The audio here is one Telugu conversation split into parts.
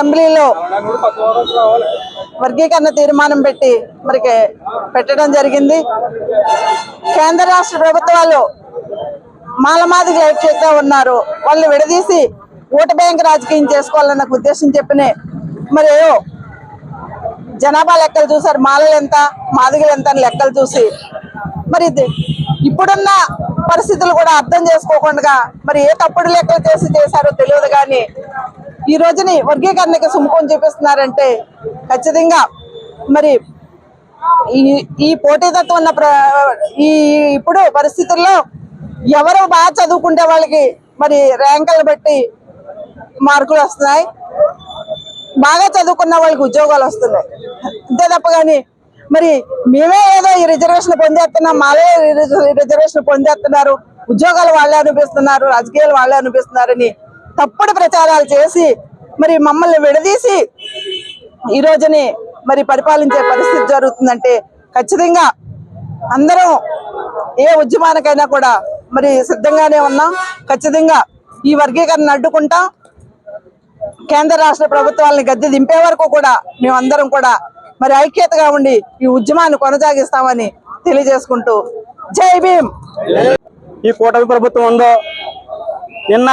అసెంబ్లీలో వర్గీకరణ తీర్మానం పెట్టి మరికి పెట్టడం జరిగింది. కేంద్ర రాష్ట్ర ప్రభుత్వాలు మాలమాదిగలు చేస్తూ ఉన్నారు. వాళ్ళు విడదీసి ఓటు బ్యాంక్ రాజకీయం చేసుకోవాలన్న ఉద్దేశం చెప్పినే మరి జనాభా లెక్కలు చూసారు మాలలు ఎంత మాదిగలు ఎంత అని లెక్కలు చూసి మరి ఇప్పుడున్న పరిస్థితులు కూడా అర్థం చేసుకోకుండా మరి ఏ తప్పుడు లెక్కలు చేసి చేశారో తెలియదు కానీ ఈ రోజుని వర్గీకరణకి సుముఖం చూపిస్తున్నారంటే ఖచ్చితంగా మరి ఈ ఈ పోటీతత్వం ఉన్న ప్ర ఈ ఇప్పుడు పరిస్థితుల్లో ఎవరు బాగా చదువుకుంటే వాళ్ళకి మరి ర్యాంకులు బట్టి మార్కులు వస్తున్నాయి. బాగా చదువుకున్న వాళ్ళకి ఉద్యోగాలు వస్తున్నాయి. అంతే తప్ప కానీ మరి మేమే ఏదో ఈ రిజర్వేషన్ పొందేస్తున్నాం మాలే రిజర్వేషన్ పొందేస్తున్నారు ఉద్యోగాలు వాళ్ళే అనిపిస్తున్నారు రాజకీయాలు వాళ్ళే అనిపిస్తున్నారని తప్పుడు ప్రచారాలు చేసి మరి మమ్మల్ని విడదీసి ఈ రోజుని మరి పరిపాలించే పరిస్థితి జరుగుతుందంటే ఖచ్చితంగా అందరం ఏ ఉద్యమానికైనా కూడా మరి సిద్ధంగానే ఉన్నాం. ఖచ్చితంగా ఈ వర్గీకరణ అడ్డుకుంటాం కేంద్ర రాష్ట్ర ప్రభుత్వాలని గద్దె దింపే వరకు కూడా మేమందరం కూడా మరి ఐక్యతగా ఉండి ఈ ఉద్యమాన్ని కొనసాగిస్తామని తెలియజేసుకుంటూ జై భీమ్. ఈ కూటమి ప్రభుత్వం ఉందో నిన్న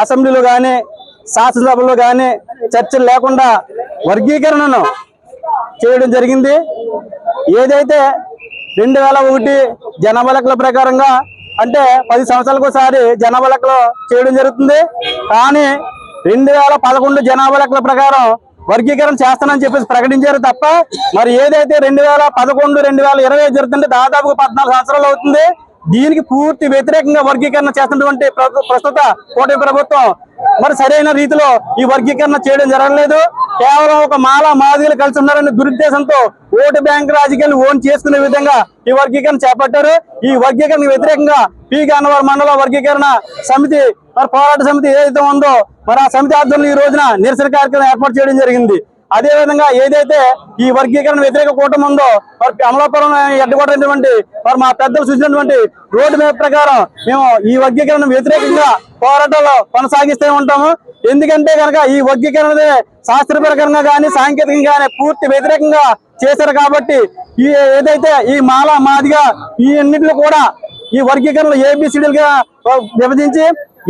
అసెంబ్లీలో కానీ శాసనసభలో కానీ చర్చలు లేకుండా వర్గీకరణను చేయడం జరిగింది. ఏదైతే రెండు వేల ఒకటి జనాభా లెక్కల ప్రకారంగా అంటే పది సంవత్సరాలకు ఒకసారి జనాభా లెక్కలు చేయడం జరుగుతుంది. కానీ రెండు వేల పదకొండు జనాభా లెక్కల ప్రకారం వర్గీకరణ చేస్తానని చెప్పేసి ప్రకటించారు తప్ప మరి ఏదైతే రెండు వేల పదకొండు రెండు వేల ఇరవై జరుగుతుంటే దాదాపు పద్నాలుగు సంవత్సరాలు అవుతుంది. దీనికి పూర్తి వ్యతిరేకంగా వర్గీకరణ చేస్తున్నటువంటి ప్ర- ప్రస్తుత కూటమి ప్రభుత్వం మరి సరైన రీతిలో ఈ వర్గీకరణ చేయడం జరగలేదు. కేవలం ఒక మాల మాదిగలు కలిసి ఉన్నారనే దురుద్దేశంతో ఓటు బ్యాంక్ రాజకీయాలు ఓన్ చేసుకునే విధంగా ఈ వర్గీకరణ చేపట్టారు. ఈ వర్గీకరణ వ్యతిరేకంగా పి. గన్నవరం మండల వర్గీకరణ సమితి మరి పోరాట సమితి ఏదైతే ఉందో మరి ఆ సమితి ఆధ్వర్యంలో ఈ రోజున నిరసన కార్యక్రమం ఏర్పాటు చేయడం జరిగింది. అదే విధంగా ఏదైతే ఈ వర్గీకరణ వ్యతిరేక కూటమి ఉందో వారి అమలాపురం ఎడ్డగొట్టినటువంటి వారు మా పెద్దలు చూసినటువంటి రోడ్డు మ్యాప్ ప్రకారం మేము ఈ వర్గీకరణ వ్యతిరేకంగా పోరాటాలు కొనసాగిస్తూ ఉంటాము. ఎందుకంటే కనుక ఈ వర్గీకరణ అనేది శాస్త్రపరకంగా కానీ సాంకేతికంగా కానీ పూర్తి వ్యతిరేకంగా చేశారు కాబట్టి ఈ ఏదైతే ఈ మాల మాదిగా ఈ అన్నింటిలో కూడా ఈ వర్గీకరణలు ఏబిసిడీలుగా విభజించి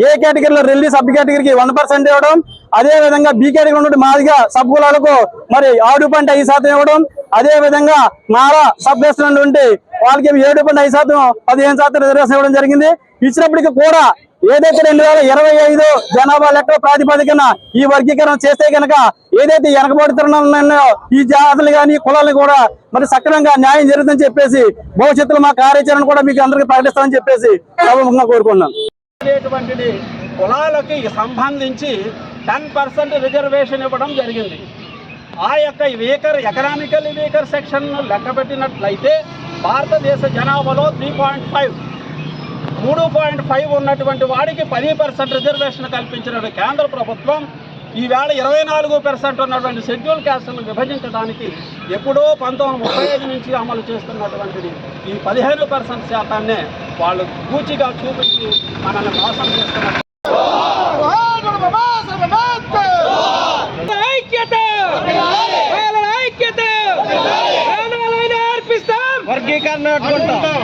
ఏ కేటగిరీలో రెల్లీ సబ్ కేటగిరీకి వన్ పర్సెంట్ ఇవ్వడం అదే విధంగా బి కేటగిరీ మాదిగా సబ్ కులాలకు మరి ఆరు పాయింట్ ఐదు శాతం ఇవ్వడం అదే విధంగా మాల సబ్ వేస్తున్నటువంటి వాళ్ళకి ఏడు పాయింట్ ఐదు శాతం పదిహేను శాతం రిజర్వేషన్ ఇవ్వడం జరిగింది. ఇచ్చినప్పటికీ కూడా ఏదైతే రెండు వేల ఇరవై ఐదు జనాభా లెక్కల ప్రాతిపదికన ఈ వర్గీకరణ చేస్తే కనుక ఏదైతే వెనకబడుతున్నాయో ఈ జాతులు కానీ కులాలు కూడా మరి సక్రమంగా న్యాయం జరుగుతుందని చెప్పేసి భవిష్యత్తులో మా కార్యాచరణ కూడా మీకు అందరికీ ప్రకటిస్తామని చెప్పేసి సభముఖంగా కోరుకున్నాను కులాలకి సంబంధించి టెన్ పర్సెంట్ రిజర్వేషన్ ఇవ్వడం జరిగింది. ఆ యొక్క వీకర్ ఎకనామికల్ వీకర్ సెక్షన్ లెక్క పెట్టినట్లయితే భారతదేశ జనాభాలో త్రీ పాయింట్ ఫైవ్ మూడు పాయింట్ ఫైవ్ ఉన్నటువంటి వాడికి పది పర్సెంట్ రిజర్వేషన్ కల్పించిన కేంద్ర ప్రభుత్వం ఈవేళ ఇరవై నాలుగు పర్సెంట్ ఉన్నటువంటి షెడ్యూల్ క్యాస్ట్లను విభజించడానికి ఎప్పుడో పంతొమ్మిది ముప్పై ఐదు నుంచి అమలు చేస్తున్నటువంటిది ఈ పదిహేను పర్సెంట్ శాతాన్నే వాళ్ళు పూచిగా చూపించి మనల్ని మోసం చేస్తున్నారు వర్గీకరణ పెట్టుకుంటాం.